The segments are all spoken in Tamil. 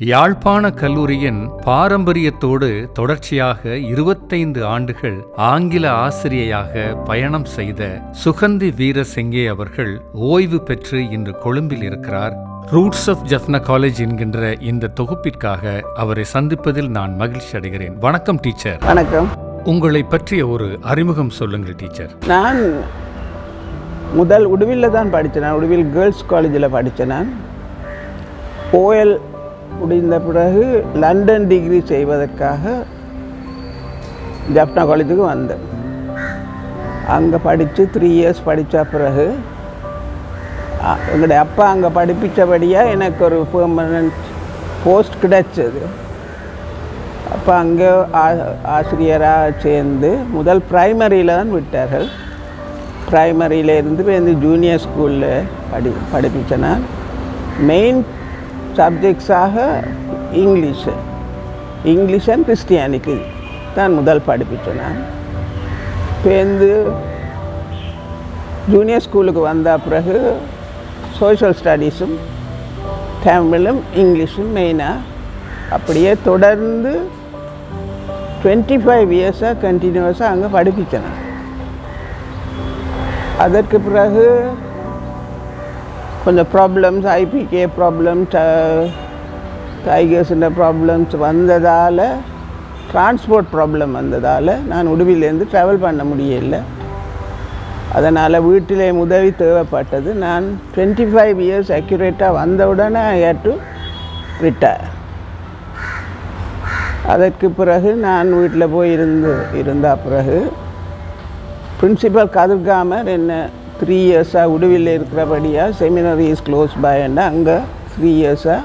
யாழ்ப்பாண கல்லூரியின் பாரம்பரியத்தோடு தொடர்ச்சியாக இருபத்தைந்து ஆண்டுகள் ஆங்கில ஆசிரியையாக பயணம் செய்த சுகந்தி வீரசிங்கே அவர்கள் ஓய்வு பெற்று இன்று கொழும்பில் இருக்கிறார். ரூட்ஸ் ஆஃப் ஜஃப்னா காலேஜ் என்கின்ற இந்த தொகுப்பிற்காக அவரை சந்திப்பதில் நான் மகிழ்ச்சி அடைகிறேன். வணக்கம் டீச்சர். வணக்கம். உங்களை பற்றிய ஒரு அறிமுகம் சொல்லுங்கள் டீச்சர். நான் முதல் உடுவில்ல தான் படித்தேன். உடுவில் கேர்ள்ஸ் காலேஜில் படித்தேன். ஓஎல் முடிந்த பிறகு லண்டன் டிகிரி செய்வதற்காக ஜப்னா காலேஜுக்கு வந்தேன். அங்கே படித்து த்ரீ இயர்ஸ் படித்த பிறகு எங்களுடைய அப்பா அங்கே படிப்பித்தபடியாக எனக்கு ஒரு பெர்மனன்ட் போஸ்ட் கிடைச்சது. அப்போ அங்கே ஆசிரியராக சேர்ந்து முதல் ப்ரைமரியில் தான் விட்டார்கள். ப்ரைமரியிலேருந்து போய் ஜூனியர் ஸ்கூலில் படி படிப்பிச்சேன் மெயின் சப்ஜெக்ட்ஸாக இங்கிலீஷு இங்கிலீஷ் அண்ட் கிறிஸ்டியானிட்டி தான் முதல் படிப்பிச்சேன் நான். பேருந்து ஜூனியர் ஸ்கூலுக்கு வந்த பிறகு சோஷியல் ஸ்டடீஸும் தமிழும் இங்கிலீஷும் மெயினாக அப்படியே தொடர்ந்து டுவெண்ட்டி ஃபைவ் இயர்ஸாக கண்டினியூஸாக அங்கே படிப்பிச்சேன் அதற்கு பிறகு கொஞ்சம் problems I P K problems டைகர்ஸுன்ற problems வந்ததால் டிரான்ஸ்போர்ட் ப்ராப்ளம் வந்ததால் நான் உடுவிலேருந்து ட்ராவல் பண்ண முடியல. அதனால் வீட்டிலே உதவி தேவைப்பட்டது. நான் டுவெண்ட்டி ஃபைவ் இயர்ஸ் அக்யூரேட்டாக வந்தவுடனே உடனே ஐ ஹேட் டு ரிட்டையர் அதற்கு பிறகு நான் வீட்டில் போய் இருந்து இருந்த பிறகு பிரின்சிபல் கதிர்காமர் என்ன த்ரீ இயர்ஸாக உடுவில் இருக்கிறபடியாக செமினரி இஸ் க்ளோஸ் பைன்னா அங்கே த்ரீ இயர்ஸாக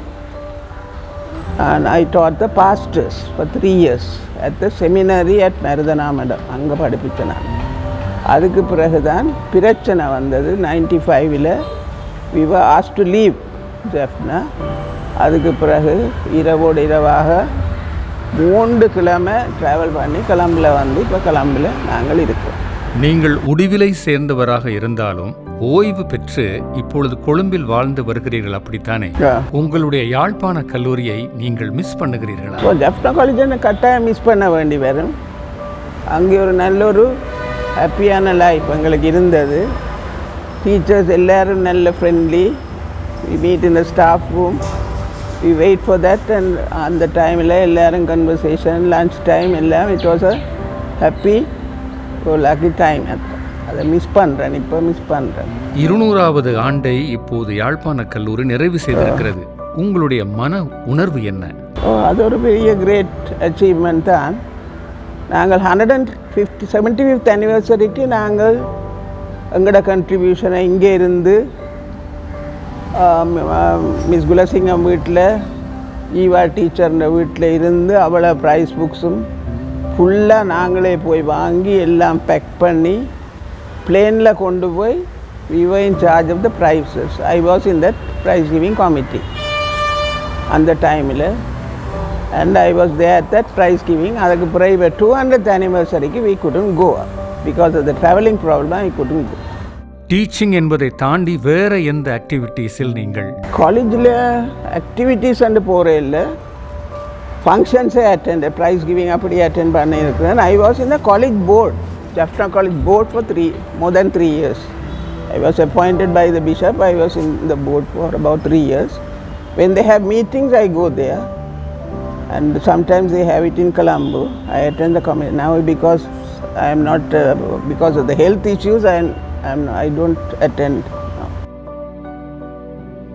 and I taught the pastors for three years at the seminary at Maruthanamadam அங்கே படிப்பிச்சேன் நான். அதுக்கு பிறகு தான் பிரச்சனை வந்தது. நைன்டி ஃபைவ்ல விவா ஆஸ் டு லீவ் ஜெஃப்னா அதுக்கு பிறகு இரவோடு இரவாக மூன்று கிழமை ட்ராவல் பண்ணி கிளம்பில் வந்து இப்போ கிளம்பில் நாங்கள் இருக்கோம் நீங்கள் உடிவிலை சேர்ந்தவராக இருந்தாலும் ஓய்வு பெற்று இப்பொழுது கொழும்பில் வாழ்ந்து வருகிறீர்கள் அப்படித்தானே? உங்களுடைய யாழ்ப்பாண கல்லூரியை நீங்கள் மிஸ் பண்ணுகிறீர்களா? ஜப்னா காலேஜ் கட்டாயம் மிஸ் பண்ண வேண்டி வரும். அங்கே ஒரு நல்ல ஒரு ஹாப்பியான லைஃப் எங்களுக்கு இருந்தது. டீச்சர்ஸ் எல்லாரும் நல்ல friendly we meet in the staff room we wait for that and அந்த டைமில் எல்லாரும் கன்வர்சேஷன் லன்ச் டைம் எல்லாம் இட் வாஸ் அ ஹாப்பி ஒரு லக்கி டைம் அதை. மிஸ் பண்ணுறேன் இப்போ மிஸ் பண்ணுறேன் இருநூறாவது ஆண்டை இப்போது யாழ்ப்பாண கல்லூரி நிறைவு செய்திருக்கிறது. உங்களுடைய மன உணர்வு என்ன? ஓ அது ஒரு பெரிய கிரேட் அச்சீவ்மெண்ட் தான். நாங்கள் hundred and fifty seventy fifth அனிவர்சரிக்கு நாங்கள் எங்களோட கண்ட்ரிபியூஷனை இங்கே இருந்து மிஸ் குலசிங்கம் வீட்டில் ஈவா டீச்சர்ன்ற வீட்டில் இருந்து அவளை ப்ரைஸ் புக்ஸும் ஃபுல்லாக நாங்களே போய் வாங்கி எல்லாம் பேக் பண்ணி பிளேனில் கொண்டு போய் we were in charge of the prizes I was in that prize giving committee அந்த டைமில் and I was there that prize giving அதுக்கு பிறகு two hundred அனிவர்சரிக்கு we couldn't go because of the travelling problem I couldn't go teaching என்பதை தாண்டி வேற எந்த ஆக்டிவிட்டீஸில் நீங்கள்? காலேஜில் ஆக்டிவிட்டீஸ் அண்டு போகிறே இல்லை. ஃபங்க்ஷன்ஸே அட்டெண்ட் ப்ரைஸ் கிவிங் அப்படி அட்டென்ட் பண்ணியிருக்கிறேன் I was in the college board Jaffna college board for three more then three years I was appointed by the bishop I was in the board for about three years when they have meetings I go there and sometimes they have it in Colombo. I attend the committee now because I am not uh, because of the health issues. I am I don't attend.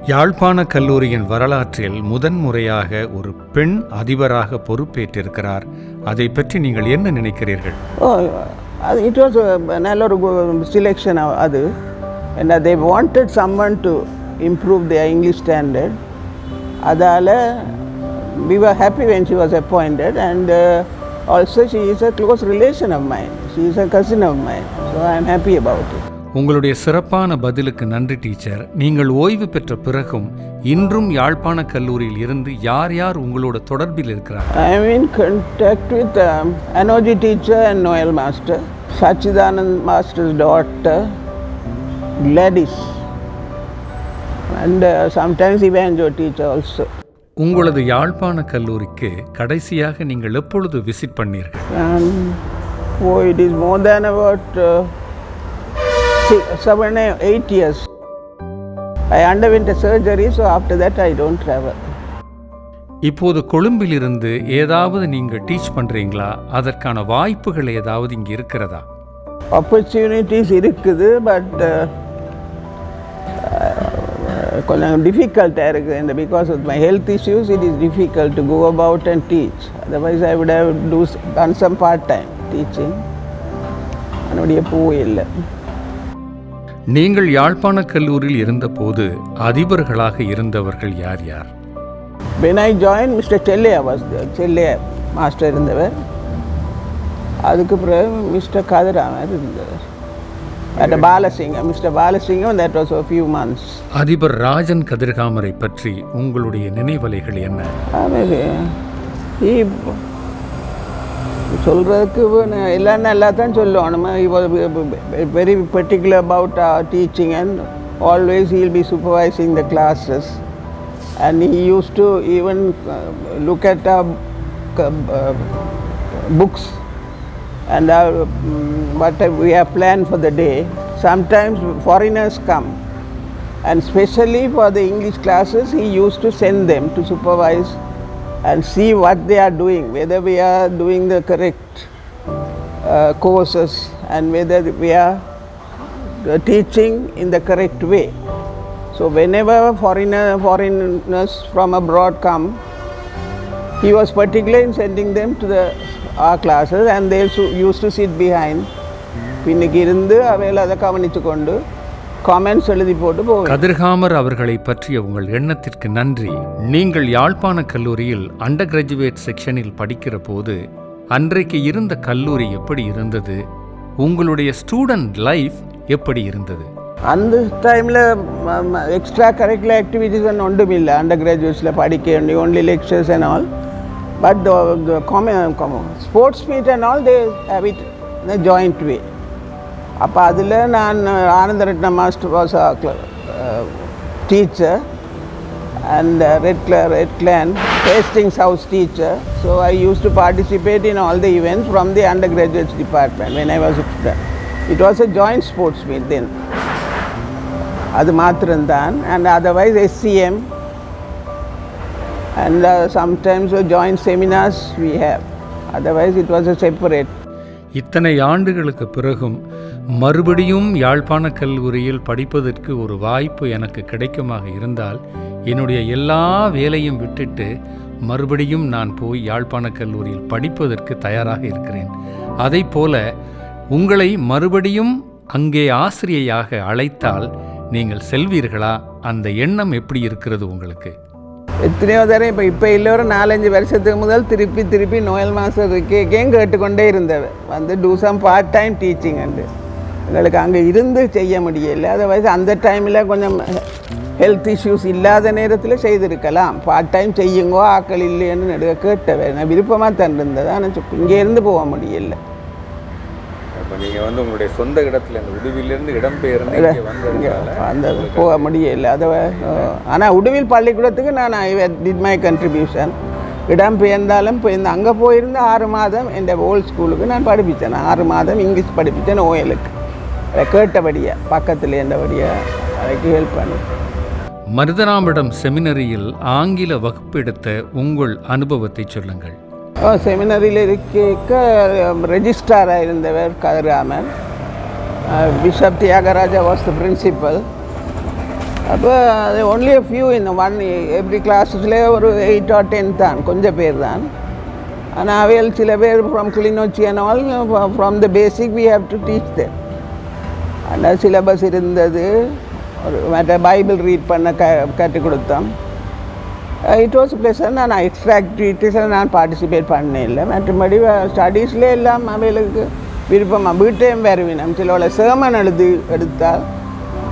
யாழ்ப்பாண கல்லூரியின் வரலாற்றில் முதன்முறையாக ஒரு பெண் அதிபராக பொறுப்பேற்றிருக்கிறார் அதை பற்றி நீங்கள் என்ன நினைக்கிறீர்கள் ஓ அது இட் வாஸ் நல்ல ஒரு செலெக்ஷன் அது என்ன they wanted someone to improve the English standard அதால் we were happy when she was appointed and also she is a close relation of mine she is a cousin of mine so I am happy about it உங்களுடைய சிறப்பான பதிலுக்கு நன்றி டீச்சர் நீங்கள் ஓய்வு பெற்ற பிறகும் இன்றும் யாழ்ப்பாண கல்லூரியில் இருந்து யார் யார் உங்களோட தொடர்பில் இருக்கிறார் in contact with um, Anoji teacher and Noel master, Sachidanand master's daughter, Gladys, and uh, sometimes Evanjo teacher also. உங்களது யாழ்ப்பாண கல்லூரிக்கு கடைசியாக நீங்கள் எப்பொழுது விசிட் பண்ணீர்கள் oh, it is more than about uh, six, seven, eight years. I underwent a surgery, so after that I don't travel. இப்போது கொழும்பிலிருந்து ஏதாவது நீங்கள் டீச் பண்றீங்களா? அதற்கான வாய்ப்புகள் ஏதாவது இங்கே இருக்கிறதா? Opportunities இருக்குது பட் கொஞ்சம் டிஃபிகல்ட்டாக இருக்குது. இந்த because of my health issues it is difficult to go about and teach otherwise I would have to done some part time teaching அதனுடைய பூவே இல்லை. நீங்கள் யாழ்ப்பாண கல்லூரியில் இருந்தபோது அதிபர்களாக இருந்தவர்கள் யார் யார்? When I join mister Chellaiah was Chellaiah master இருந்தவர். அதுக்கு பிறகு மிஸ்டர் கதிராமர் இருந்தவர். At Balasingam mister Balasingam that was few months அதிபர் ராஜன் கதிர்காமரை பற்றி உங்களுடைய நினைவலைகள் என்ன? சொல்கிறதுக்கு எல்லாம் நல்லா தான் சொல்லணும் very particular about teaching and always he'll be supervising the classes and he used to even look at books and our, mm, what we have planned for the day. Sometimes foreigners come, and especially for the English classes, he used to send them to supervise and see what they are doing, whether we are doing the correct uh, courses and whether we are uh, teaching in the correct way. So whenever foreigner, foreigners from abroad come, he was particular in sending them to the, our classes and they used to sit behind. Comments எழுதி போட்டு போவேன் கதிர்காமர் அவர்களை பற்றிய உங்கள் எண்ணத்திற்கு நன்றி. நீங்கள் யாழ்ப்பாண கல்லூரியில் அண்டர் கிராஜுவேட் செக்ஷனில் படிக்கிற போது அன்றைக்கு இருந்த கல்லூரி எப்படி இருந்தது? உங்களுடைய ஸ்டூடெண்ட் லைஃப் எப்படி இருந்தது? அந்த டைமில் எக்ஸ்ட்ரா கரிக்குலர் ஆக்டிவிட்டீஸ் ஒன்றும் இல்லை. அண்டர் கிராஜுவேட்ஸில் படிக்க வேண்டிய only lectures and all but sports meet and all they have it joint way அப்போ அதில் நான் Anandaratna master was teacher and uh, Red, Cla- Red Clan Hastings House teacher. So I used to participate in all the events from the undergraduates department when I was a student. It was a joint sports meet then. அது மாத்திரம்தான் and otherwise SCM and uh, sometimes uh, joint seminars we have. Otherwise it was a separate. இத்தனை ஆண்டுகளுக்கு பிறகும் மறுபடியும் யாழ்ப்பாண கல்லூரியில் படிப்பதற்கு ஒரு வாய்ப்பு எனக்கு கிடைக்குமாக இருந்தால் என்னுடைய எல்லா வேலையும் விட்டுட்டு மறுபடியும் நான் போய் யாழ்ப்பாண கல்லூரியில் படிப்பதற்கு தயாராக இருக்கிறேன். அதை போல உங்களை மறுபடியும் அங்கே ஆசிரியையாக அழைத்தால் நீங்கள் செல்வீர்களா? அந்த எண்ணம் எப்படி இருக்கிறது உங்களுக்கு? எத்தனையோ தரம் இப்போ இப்போ இல்லை ஒரு நாலஞ்சு வருஷத்துக்கு முதல் திருப்பி திருப்பி நோயல் மாஸ்டர் கேட்கும் கேட்டுக்கொண்டே இருந்தவர் வந்து do some part time teaching and எங்களுக்கு அங்கே இருந்து செய்ய முடியல. அதர்வைஸ் அந்த டைமில் கொஞ்சம் ஹெல்த் இஷ்யூஸ் இல்லாத நேரத்தில் செய்திருக்கலாம். பார்ட் டைம் செய்யுங்கோ ஆக்கள் இல்லைன்னு நடுக கேட்டவர் நான் விருப்பமாக தான் இருந்தது ஆனால் இங்கே இருந்து போக முடியல. இப்போ நீங்கள் வந்து உங்களுடைய சொந்த இடத்துல இந்த உடுவிலிருந்து இடம்பெயர்ந்து இங்கே இங்கே வந்ததுனால அந்த போக முடியல. அதை ஆனால் உடுவில் பள்ளிக்கூடத்துக்கு நான் ஐ டிட் மை கண்ட்ரிபியூஷன் இடம் பெயர்ந்தாலும் பெயர்ந்து அங்கே போயிருந்து ஆறு மாதம் என் ஓல்ட் ஸ்கூலுக்கு நான் படிப்பித்தேன் ஆறு மாதம் இங்கிலீஷ் படிப்பித்தேன் ஓயலுக்கு அதை கேட்டபடியாக பக்கத்தில் இருந்தபடியாக அதுக்கு ஹெல்ப் பண்ணி மருதராமிடம் செமினரியில் ஆங்கில வகுப்பு எடுத்த உங்கள் அனுபவத்தை சொல்லுங்கள். செமினரியில் இருக்க ரெஜிஸ்ட்ராராக இருந்தவர் Kathiraman bishop Thiyagaraja was the principal அப்போ அது ஒன்லி அ ஃபியூ இந்த ஒன் எவ்ரி கிளாஸஸ்லேயே ஒரு எயிட் ஆர் டென் தான் கொஞ்சம் பேர் தான். ஆனால் அவையில் சில பேர் from Kilinochchi and all from the basic we have to teach them அந்த சிலபஸ் இருந்தது ஒரு மற்ற பைபிள் ரீட் பண்ண க கற்றுக் கொடுத்தோம். இட் வாஸ் ப்ளசன் நான் எக்ஸ்ட்ரா ஆக்டிவிட்டீஸில் நான் பார்ட்டிசிபேட் பண்ணேன் இல்லை. மற்றபடி ஸ்டடீஸ்லேயே எல்லாம் அவைகளுக்கு விருப்பமாக வீட்டையும் வருவினம் சிலவளை சேமன் எழுதி எடுத்தால்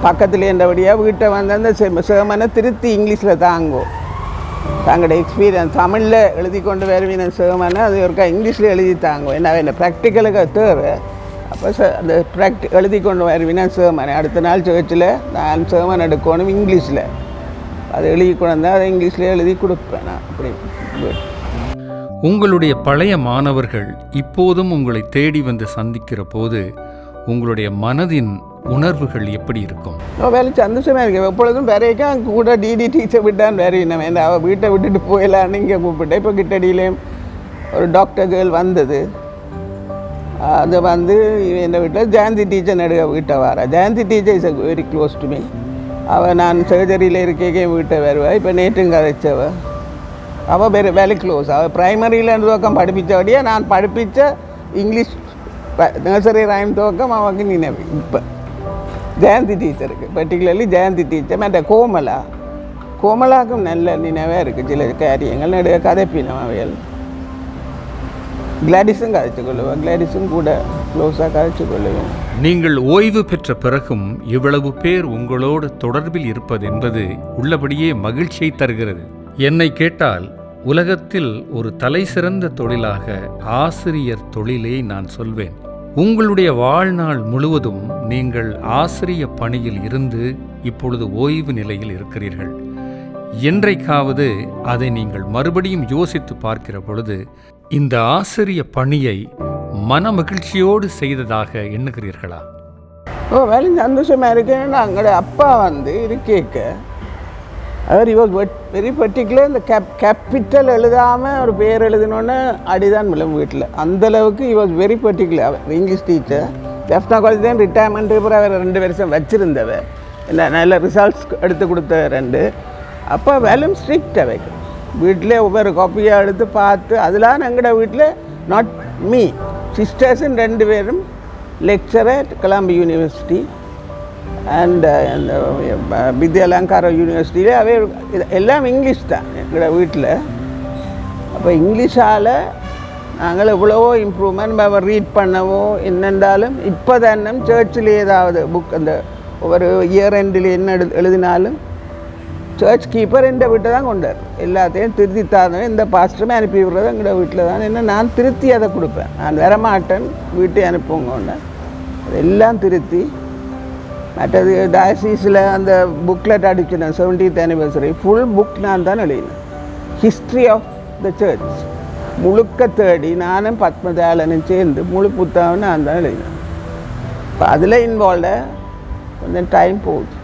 பக்கத்தில் இருந்தபடியாக வீட்டை வந்து அந்த சேமனை திருத்தி இங்கிலீஷில் தாங்கும் தங்களுடைய எக்ஸ்பீரியன்ஸ் தமிழில் எழுதி கொண்டு வருவின சேமனை அது ஒருக்கா இங்கிலீஷில் எழுதி தாங்கும் என்ன என்ன ப்ராக்டிக்கலுக்கு தேவை. அப்போ ச அந்த ப்ராக்டி எழுதி கொண்டு வருவினா சேமனை அடுத்த நாள் சேர்ச்சில் நான் சேமன் எடுக்கணும் இங்கிலீஷில். அதை எழுதி கொண்டு அதை இங்கிலீஷில் எழுதி கொடுப்பேன் நான். அப்படி. உங்களுடைய பழைய மாணவர்கள் இப்போதும் உங்களை தேடி வந்து சந்திக்கிற போது உங்களுடைய மனதின் உணர்வுகள் எப்படி இருக்கும்? வேலை சந்தோஷமாக இருக்கேன். எப்பொழுதும் வரைக்கும் கூட டிடி டீச்சர் விட்டான். வரையினேன் வேண்டாம். அவள் வீட்டை விட்டுட்டு போயிடலான்னு இங்கே கூப்பிட்டேன். இப்போ கிட்டடியிலேயும் ஒரு டாக்டர் கேர்ள் வந்தது. அது வந்து என் வீட்டில் ஜெயந்தி டீச்சர் நடுக வீட்டை வரா. Jayanthi teacher is very close to me அவள் நான் சர்ஜரியில் இருக்கே வீட்டை வருவாள் இப்போ நேற்றும் கதைச்சவ. அவள் வெரி வெரி க்ளோஸ் அவள் ப்ரைமரியில் துவக்கம் படிப்பித்தபடியே நான் படிப்பித்த இங்கிலீஷ் நர்சரி ரைம் துவக்கம் அவனுக்கு நினைவு. இப்போ ஜெயந்தி டீச்சருக்கு பர்டிகுலர்லி ஜெயந்தி டீச்சர் மற்ற கோமலா. கோமலாக்கும் நல்ல நினைவாக இருக்குது சில காரியங்கள். நடுக கதைப்பினம் அவைகள் கிளாடிஸும் கதைச்சு கொள்ளுவேன் கிளாடிஸும் கூட க்ளோஸாக கதைச்சு கொள்ளுவேன் நீங்கள் ஓய்வு பெற்ற பிறகும் இவ்வளவு பேர் உங்களோடு தொடர்பில் இருப்பது என்பது உள்ளபடியே மகிழ்ச்சியை தருகிறது. என்னை கேட்டால் உலகத்தில் ஒரு தலைசிறந்த தொழிலாக ஆசிரியர் தொழிலை நான் சொல்வேன். உங்களுடைய வாழ்நாள் முழுவதும் நீங்கள் ஆசிரிய பணியில் இருந்து இப்பொழுது ஓய்வு நிலையில் இருக்கிறீர்கள். என்றைக்காவது அதை நீங்கள் மறுபடியும் யோசித்து பார்க்கிற பொழுது இந்த ஆசிரிய பணியை மன மகிழ்ச்சியோடு செய்ததாக எண்ணுகிறீர்களா? ஓ வேலை சந்தோஷமாக இருக்குன்னு எங்களோட அப்பா வந்து இருக்கேக்க அவர் இவர் வெரி பர்டிகுலர் இந்த கேப் கேபிட்டல் எழுதாமல் ஒரு பேர் எழுதினோன்னே அடிதான் விழும் வீட்டில் அந்தளவுக்கு இவர் வெரி பர்டிகுலர் அவர் இங்கிலீஷ் டீச்சர் லெஃப்டா காலேஜ் தான் ரிட்டையர்மெண்ட்டு அப்புறம் அவர் ரெண்டு வருஷம் வச்சுருந்தவ இல்லை நல்ல ரிசல்ட்ஸ் எடுத்து கொடுத்த ரெண்டு. அப்போ வேலும் ஸ்ட்ரிக்ட் அவைக்கு வீட்டிலே ஒவ்வொரு காப்பியாக எடுத்து பார்த்து அதெல்லாம் எங்களோட வீட்டில் நாட் மீ சிஸ்டர்ஸும் ரெண்டு பேரும் லெக்சரர் கிளம்பு யூனிவர்சிட்டி அண்ட் அந்த வித்யாலங்கார யூனிவர்சிட்டியில் அவே இது- எல்லாம் இங்கிலீஷ் தான் எங்களோட வீட்டில். அப்போ இங்கிலீஷால் நாங்கள் எவ்வளவோ இம்ப்ரூவ்மெண்ட் நம்ம ரீட் பண்ணவோ என்னென்றாலும் இப்போ தானும் சர்ச்சில் ஏதாவது புக் அந்த ஒவ்வொரு இயர் எண்டில் என்ன எழுதினாலும் சர்ச் கீப்பர் எந்த வீட்டை தான் கொண்டார் எல்லாத்தையும் திருத்தி தாருங்க இந்த பாஸ்டருமே அனுப்பி விடுறது எங்களோட வீட்டில் தான் என்ன நான் திருத்தி அதை கொடுப்பேன் நான் வரமாட்டேன் வீட்டை அனுப்புங்க எல்லாம் திருத்தி மற்றது டயசீஸில் அந்த புக்லெட் அடிச்சினேன் செவன்டீத் ஆனிவர்சரி ஃபுல் புக் நான் தான் எழுதினேன் ஹிஸ்ட்ரி ஆஃப் த சர்ச் முழுக்க தேடி நானும் பத்மதயாளனும் சேர்ந்து முழு புத்தகம் நான் தான் எழுதினேன் இப்போ அதில் இன்வால்வ் கொஞ்சம் டைம் போகுது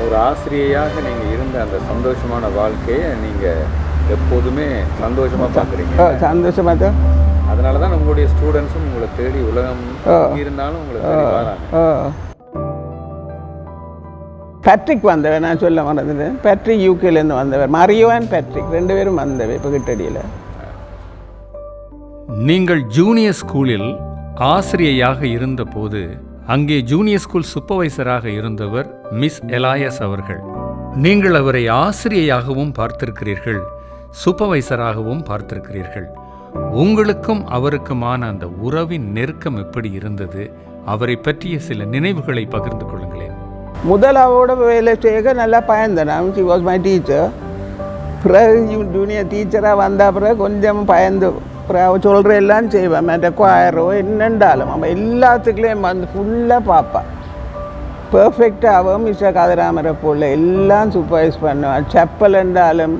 ஒரு ஆசிரியையாக நீங்கள் இருந்த அந்த சந்தோஷமான வாழ்க்கையை நீங்கள் எப்போதுமே சந்தோஷமாக பார்க்குறீங்க சந்தோஷமாக தான். அதனால தான் உங்களுடைய ஸ்டூடெண்ட்ஸும் உங்களை தேடி உலகம் இருந்தாலும் உங்களை தேடி வராங்க. ஆ. பேட்ரிக் வந்தவர் நான் சொல்ல மறந்துட்டேன் பேட்ரிக் யூகேலேருந்து வந்தவர். மரியோ அண்ட் பேட்ரிக் ரெண்டு பேரும் வந்தவர் இப்போ கிட்டடியில். நீங்கள் ஜூனியர் ஸ்கூலில் ஆசிரியையாக இருந்தபோது அங்கே ஜூனியர் ஸ்கூல் சூப்பர்வைசராக இருந்தவர் மிஸ் எலாயஸ் அவர்கள். நீங்கள் அவரை ஆசிரியையாகவும் பார்த்திருக்கிறீர்கள் சூப்பர்வைசராகவும் பார்த்திருக்கிறீர்கள். உங்களுக்கும் அவருக்குமான அந்த உறவின் நெருக்கம் எப்படி இருந்தது அவரை பற்றிய சில நினைவுகளை பகிர்ந்து கொள்ளுங்களேன். முதல் அவரோட வேலை செய்ய நல்லா பயந்தேன் நான் ஷி வாஸ் மை டீச்சர் பிறகு ஜூனியர் டீச்சராக வந்த பிறகு கொஞ்சம் பயந்து சொல்கிற எல்லாம் செய்வேன் மற்ற குவாயரோ என்னென்றாலும். அவன் எல்லாத்துக்குலேயும் வந்து ஃபுல்லாக பார்ப்பான் பெர்ஃபெக்டாக மிஸ்டர் கதிராமரை போல எல்லாம் சூப்பர்வைஸ் பண்ணுவான் செப்பல் என்றாலும்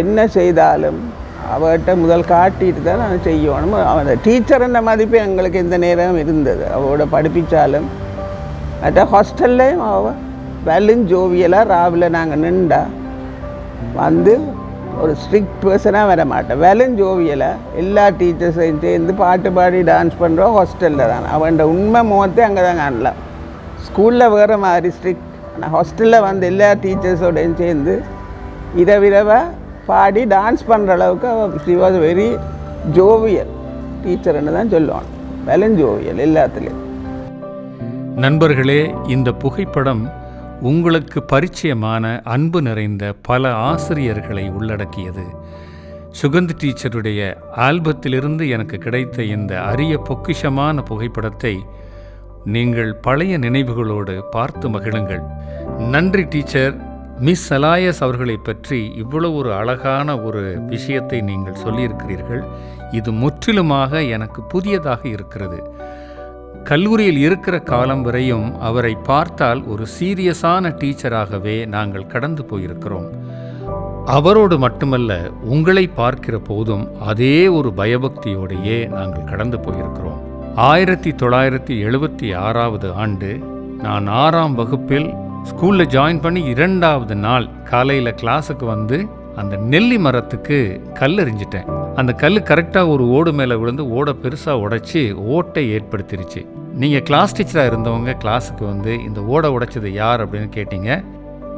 என்ன செய்தாலும் அவர்கிட்ட முதல் காட்டிட்டு தான் நான் செய்யணும். அவன் டீச்சர் மதிப்பு எங்களுக்கு எந்த நேரம் இருந்தது. அவளோட படிப்பிச்சாலும் மற்ற ஹாஸ்டல்லையும் அவள் வெல்லும் ஜோவியலாக ராவில் நாங்கள் நின்றா வந்து ஒரு ஸ்ட்ரிக்ட் பர்சனாக வர மாட்டேன் வெலும் ஜோவியலை எல்லா டீச்சர்ஸையும் சேர்ந்து பாட்டு பாடி டான்ஸ் பண்ணுறோம் ஹாஸ்டலில் தான். அவன்கிட்ட உண்மை முகத்தை அங்கே தான் காணலாம் ஸ்கூலில் வேறு மாதிரி ஸ்ட்ரிக்ட் ஆனால் ஹாஸ்டலில் வந்து எல்லா டீச்சர்ஸோடையும் சேர்ந்து இரவிரவை பாடி டான்ஸ் பண்ணுற அளவுக்கு அவன் ஷி வாஸ் வெரி ஜோவியல் டீச்சர்னு தான் சொல்லுவான். வெலும் ஜோவியல் எல்லாத்துலேயும். நண்பர்களே இந்த புகைப்படம் உங்களுக்கு பரிச்சயமான அன்பு நிறைந்த பல ஆசிரியர்களை உள்ளடக்கியது. சுகந்த் டீச்சருடைய ஆல்பத்திலிருந்து எனக்கு கிடைத்த இந்த அரிய பொக்கிஷமான புகைப்படத்தை நீங்கள் பழைய நினைவுகளோடு பார்த்து மகிழுங்கள். நன்றி டீச்சர். மிஸ் அலாயஸ் அவர்களை பற்றி இவ்வளவு ஒரு அழகான ஒரு விஷயத்தை நீங்கள் சொல்லியிருக்கிறீர்கள். இது முற்றிலுமாக எனக்கு புதியதாக இருக்கிறது. கல்லூரியில் இருக்கிற காலம் வரையும் அவரை பார்த்தால் ஒரு சீரியஸான டீச்சராகவே நாங்கள் கடந்து போயிருக்கிறோம். அவரோடு மட்டுமல்ல உங்களை பார்க்கிற போதும் அதே ஒரு பயபக்தியோடையே நாங்கள் கடந்து போயிருக்கிறோம். ஆயிரத்தி தொள்ளாயிரத்தி எழுபத்தி ஆறாவது ஆண்டு நான் ஆறாம் வகுப்பில் ஸ்கூலில் ஜாயின் பண்ணி இரண்டாவது நாள் காலையில் கிளாஸுக்கு வந்து அந்த நெல்லி மரத்துக்கு கல் எறிஞ்சிட்டேன் அந்த கல் கரெக்டாக ஒரு ஓடு மேலே விழுந்து ஓடை பெருசாக உடைச்சி ஓட்டை ஏற்படுத்திருச்சு. நீங்கள் கிளாஸ் டீச்சராக இருந்தவங்க கிளாஸுக்கு வந்து இந்த ஓடை உடைச்சது யார் அப்படின்னு கேட்டீங்க.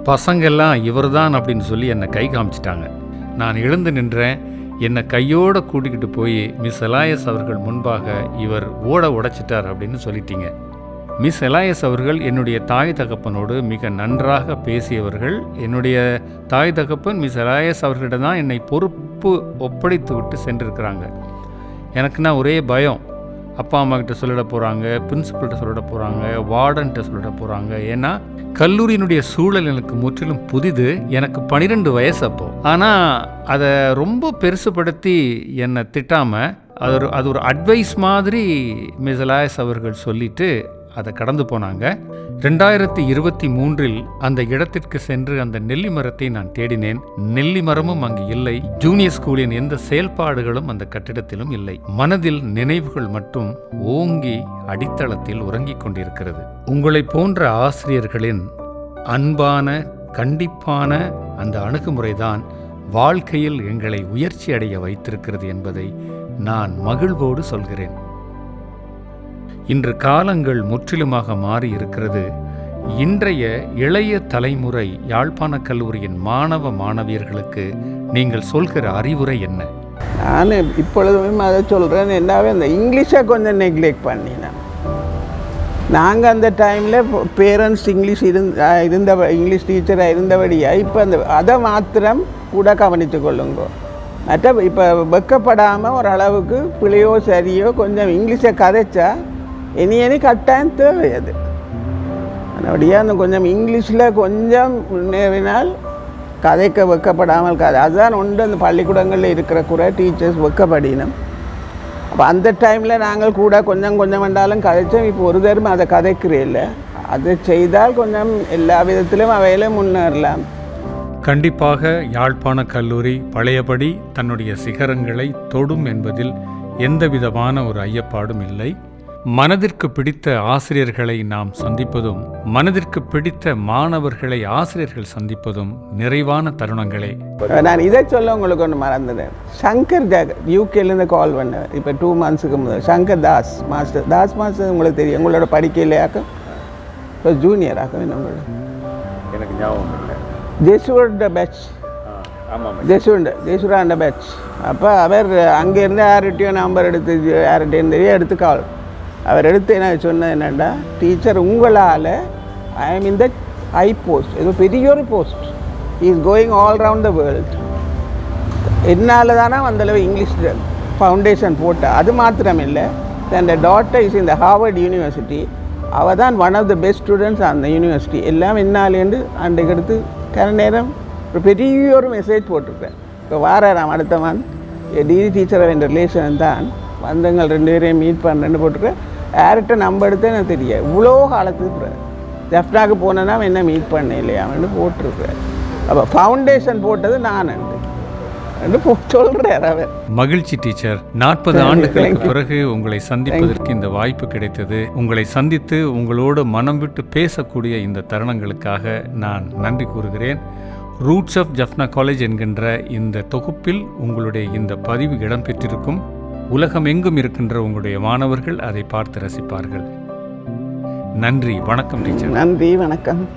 பசங்கெல்லாம் இவர்தான் அப்படின்னு சொல்லி என்னை கை காமிச்சிட்டாங்க. நான் எழுந்து நின்றேன். என்னை கையோடு கூட்டிக்கிட்டு போய் மிஸ் எலாயஸ் அவர்கள் முன்பாக இவர் ஓட உடைச்சிட்டார் அப்படின்னு சொல்லிட்டீங்க. மிஸ் எலாயஸ் அவர்கள் என்னுடைய தாய் தகப்பனோடு மிக நன்றாக பேசியவர்கள். என்னுடைய தாய் தகப்பன் மிஸ் எலாயஸ் அவர்களிடம் தான் என்னை பொறுப்பு ஒப்படைத்து விட்டு சென்றிருக்கிறாங்க எனக்குன்னா ஒரே பயம். அப்பா அம்மா கிட்ட சொல்லிட போகிறாங்க பிரின்சிபல்கிட்ட சொல்லிட போகிறாங்க வார்டன்கிட்ட சொல்லிட போகிறாங்க ஏன்னா கல்லூரியினுடைய சூழல் எனக்கு முற்றிலும் புதிது. எனக்கு பன்னிரெண்டு வயசு அப்போ. ஆனால் அதை ரொம்ப பெருசுப்படுத்தி என்னை திட்டாமல் அது ஒரு அது ஒரு அட்வைஸ் மாதிரி மிஸ் எலாயஸ் அவர்கள் சொல்லிட்டு அதை கடந்து போனாங்க. ரெண்டாயிரத்தி இருபத்தி மூன்றில் அந்த இடத்திற்கு சென்று அந்த நெல்லி மரத்தை நான் தேடினேன். நெல்லி மரமும் அங்கு இல்லை. ஜூனியர் ஸ்கூலின் எந்த செயல்பாடுகளும் அந்த கட்டிடத்திலும் இல்லை. மனதில் நினைவுகள் மட்டும் ஓங்கி அடித்தளத்தில் உறங்கிக் கொண்டிருக்கிறது. உங்களை போன்ற ஆசிரியர்களின் அன்பான கண்டிப்பான அந்த அணுகுமுறைதான் வாழ்க்கையில் எங்களை உயர்ச்சி அடைய வைத்திருக்கிறது என்பதை நான் மகிழ்வோடு சொல்கிறேன். இன்று காலங்கள் முற்றிலுமாக மாறி இருக்கிறது இன்றைய இளைய தலைமுறை யாழ்ப்பாண கல்லூரியின் மாணவ மாணவியர்களுக்கு நீங்கள் சொல்கிற அறிவுரை என்ன? நான் இப்பொழுதும் அதை சொல்கிறேன் என்னாவே அந்த இங்கிலீஷை கொஞ்சம் நெக்லெக்ட் பண்ணினேன். நாங்கள் அந்த டைமில் பேரண்ட்ஸ் இங்கிலீஷ் இருந்த இருந்த இங்கிலீஷ் டீச்சராக இருந்தபடியாக இப்போ அந்த அதை மாத்திரம் கூட கவனித்து கொள்ளுங்க. மற்ற இப்போ வெக்கப்படாமல் ஓரளவுக்கு பிழையோ சரியோ கொஞ்சம் இங்கிலீஷை கதைச்சா இனி இனி கட்டாயம் தேவை அது. அப்படியே அந்த கொஞ்சம் இங்கிலீஷில் கொஞ்சம் முன்னேறினால் கதைக்க வெக்கப்படாமல் கதை. அதுதான் ஒன்று அந்த பள்ளிக்கூடங்களில் இருக்கிற குறை டீச்சர்ஸ் வெக்கப்படினும். அப்போ அந்த டைமில் நாங்கள் கூட கொஞ்சம் கொஞ்சம் வேண்டாலும் கதைச்சோம். இப்போ ஒரு தரும் அதை கதைக்கிறேன் இல்லை அதை செய்தால் கொஞ்சம் எல்லா விதத்திலும் அவையில முன்னேறலாம். கண்டிப்பாக யாழ்ப்பாண கல்லூரி பழையபடி தன்னுடைய சிகரங்களை தொடும் என்பதில் எந்தவிதமான ஒரு ஐயப்பாடும் இல்லை. மனதிற்கு பிடித்த ஆசிரியர்களை நாம் சந்திப்பதும் மனதிற்கு பிடித்த மாணவர்களை ஆசிரியர்கள் சந்திப்பதும் நிறைவான தருணங்களே. நான் இதை சொல்ல உங்களுக்கு ஒன்று மறந்துட்டேன். சங்கர் ஜாக் யூகேலேருந்து கால் பண்ணேன் இப்போ டூ மந்த்ஸுக்கு முதல் சங்கர் தாஸ் மாஸ்டர் தாஸ் மாஸ்டர் உங்களுக்கு தெரியும். உங்களோட படிக்கையிலேயாக்கும் இப்போ ஜூனியர் ஆக்கும் என்ன உங்களோட? எனக்கு ஞாபகம் இல்லை ஜெசுவோட பேட்ச் ஆ ஆமாம் ஜெசுண்டு ஜெசுராண்ட பேட்ச் அப்போ அவர் அங்கேருந்து யார்கிட்டையும் நம்பர் எடுத்து யார்கிட்டையும் தெரியும் எடுத்து கால் அவர் எடுத்து என்ன சொன்னது என்னென்னா டீச்சர் உங்களால் I am in the high post இது பெரிய ஒரு post is going all round the world என்னால் தானே அந்தளவு இங்கிலீஷ் ஃபவுண்டேஷன் போட்ட அது மாத்திரம் இல்லை தன் டாட்டர் இஸ் இந்த ஹார்வர்ட் யூனிவர்சிட்டி அவள் தான் one of the best students அந்த யூனிவர்சிட்டி எல்லாம் என்னாலேருந்து அன்றைக்கு எடுத்து கர நேரம் ஒரு பெரிய ஒரு மெசேஜ் போட்டிருக்கேன் இப்போ வாரம் அடுத்த மந்த் டிகிரி டீச்சர் என்ற ரிலேஷன் தான். வந்தவங்க ரெண்டு பேரையும் மீட் பண்ணுறேன்னு போட்டிருக்கேன். யார்கிட்ட நம்ப எடுத்தே எனக்கு தெரியும் இவ்வளோ காலத்துக்கு ஜெஃப்னாக்கு போனேன்னா அவன் என்ன மீட் பண்ண இல்லையா? அவனு போட்டிருக்கிறேன் அப்போ ஃபவுண்டேஷன் போட்டது நான் மகிழ்ச்சி டீச்சர். நாற்பது ஆண்டுகளுக்கு பிறகு உங்களை சந்திப்பதற்கு இந்த வாய்ப்பு கிடைத்தது. உங்களை சந்தித்து உங்களோடு மனம் விட்டு பேசக்கூடிய இந்த தருணங்களுக்காக நான் நன்றி கூறுகிறேன். ரூட்ஸ் ஆஃப் ஜஃப்னா காலேஜ் என்கின்ற இந்த தொகுப்பில் உங்களுடைய இந்த பதிவு இடம்பெற்றிருக்கும். உலகம் எங்கும் இருக்கின்ற உங்களுடைய மாணவர்கள் அதை பார்த்து ரசிப்பார்கள். நன்றி வணக்கம் டீச்சர். நன்றி வணக்கம்.